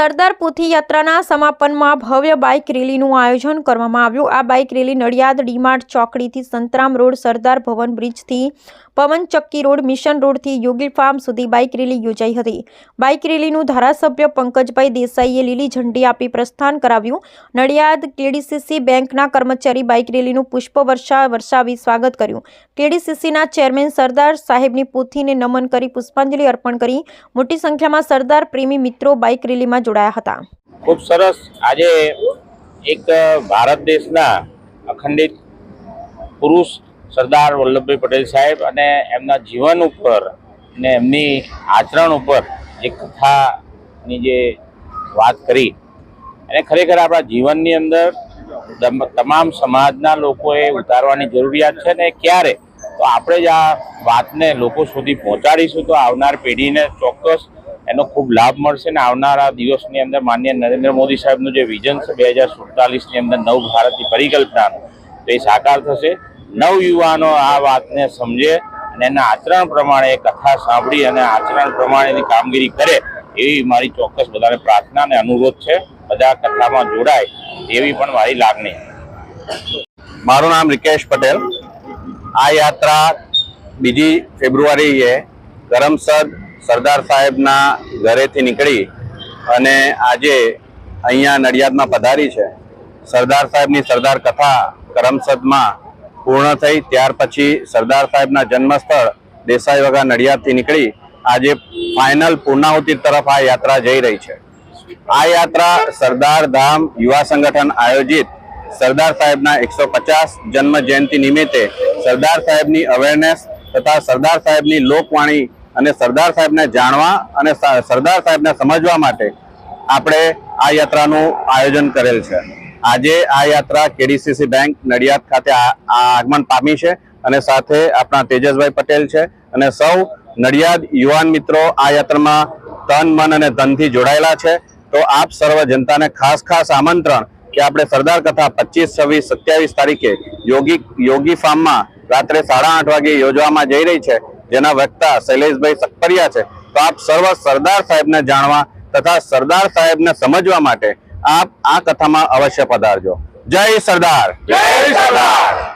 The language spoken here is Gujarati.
સરદાર યાત્રાના સમાપનમાં ભવ્ય બાઇક રેલીનું આયોજન કરવામાં આવ્યું. આ બાઇક રેલી નડિયાદ ડીમાર્ટ ચોકડીથી સંતરામ રોડ, સરદાર ભવન બ્રિજથી પવનચક્કી રોડ, મિશન રોડથી યોગી ફાર્મ સુધી બાઇક રેલી યોજાઈ હતી. બાઇક રેલીનું ધારાસભ્ય પંકજભાઈ દેસાઈએ લીલી ઝંડી આપી પ્રસ્થાન કરાવ્યું. નડિયાદ કેડીસીસી બેંકના કર્મચારી બાઇક રેલીનું પુષ્પવર્ષા વર્ષાવી સ્વાગત કર્યું. કેડીસીસીના ચેરમેન સરદાર સાહેબની પોથીને નમન કરી પુષ્પાંજલિ અર્પણ કરી. મોટી સંખ્યામાં સરદાર પ્રેમી મિત્રો બાઇક રેલીમાં જોડાયા હતા. ખૂબ સરસ. આજે એક ભારત દેશના અખંડિત પુરુષ સરદાર વલ્લભભાઈ પટેલ સાહેબ અને એમના જીવન ઉપર ને એમની આચરણ ઉપર જે કથાની જે વાત કરી, એને ખરેખર આપણા જીવનની અંદર તમામ સમાજના લોકોએ ઉતારવાની જરૂરિયાત છે ને ક્યારે? તો આપણે જ આ વાતને લોકો સુધી પહોંચાડીશું તો આવનાર પેઢીને ચોક્કસ એનો ખૂબ લાભ મળશે અને આવનારા દિવસની અંદર માન્ય નરેન્દ્ર મોદી સાહેબનું જે વિઝન છે, બે હજાર સુડતાલીસની અંદર નવ ભારતની પરિકલ્પનાનું, તો એ સાકાર થશે. નવ યુવાનો આ વાતને સમજે અને એના આચરણ પ્રમાણે કથા સાંભળી અને આચરણ પ્રમાણેની કામગીરી કરે એવી મારી ચોક્કસ બધાને પ્રાર્થના અને અનુરોધ છે. બધા કથામાં જોડાય એવી પણ મારી લાગણી. મારું નામ રિકેશ પટેલ. આ યાત્રા બીજી ફેબ્રુઆરીએ કરમસદ સરદાર સાહેબના ઘરેથી નીકળી અને આજે અહીંયા નડિયાદમાં પધારી છે. સરદાર સાહેબની સરદાર કથા કરમસદમાં પૂર્ણ થઈ. ત્યાર પછી સરદાર સાહેબના જન્મસ્થળ દેસાઈ વગા નડિયાદથી નીકળી આજે ફાઇનલ પૂર્ણાહુતિ તરફ આ યાત્રા જઈ રહી છે. આ યાત્રા સરદાર ધામ યુવા સંગઠન આયોજિત સરદાર સાહેબના એકસો પચાસ જન્મ જયંતિ નિમિત્તે સરદાર સાહેબની અવેરનેસ તથા સરદાર સાહેબની લોકવાણી અને સરદાર સાહેબને જાણવા અને સરદાર સાહેબને સમજવા માટે આપણે આ યાત્રાનું આયોજન કરેલ છે. આજે આ યાત્રા કેડીસીસી બેંક નડિયાદ ખાતે આગમન પામી છે અને સાથે આપણા તેજસભાઈ પટેલ છે અને સૌ નડિયાદ યુવાન મિત્રો આ યાત્રામાં તન, મન અને ધનથી જોડાયેલા છે. તો આપ સર્વ જનતાને ખાસ ખાસ આમંત્રણ કે આપણે સરદાર કથા પચીસ, છવ્વીસ, સત્યાવીસ તારીખે યોગી યોગી ફાર્મમાં રાત્રે સાડા આઠ વાગે યોજવામાં જઈ રહી છે. જેના વક્તા શૈલેષભાઈ સકપરિયા છે. તો આપ સર્વ સરદાર સાહેબને જાણવા તથા સરદાર સાહેબને સમજવા માટે આપ આ કથામાં અવશ્ય પધારજો. જય સરદાર. જય સરદાર.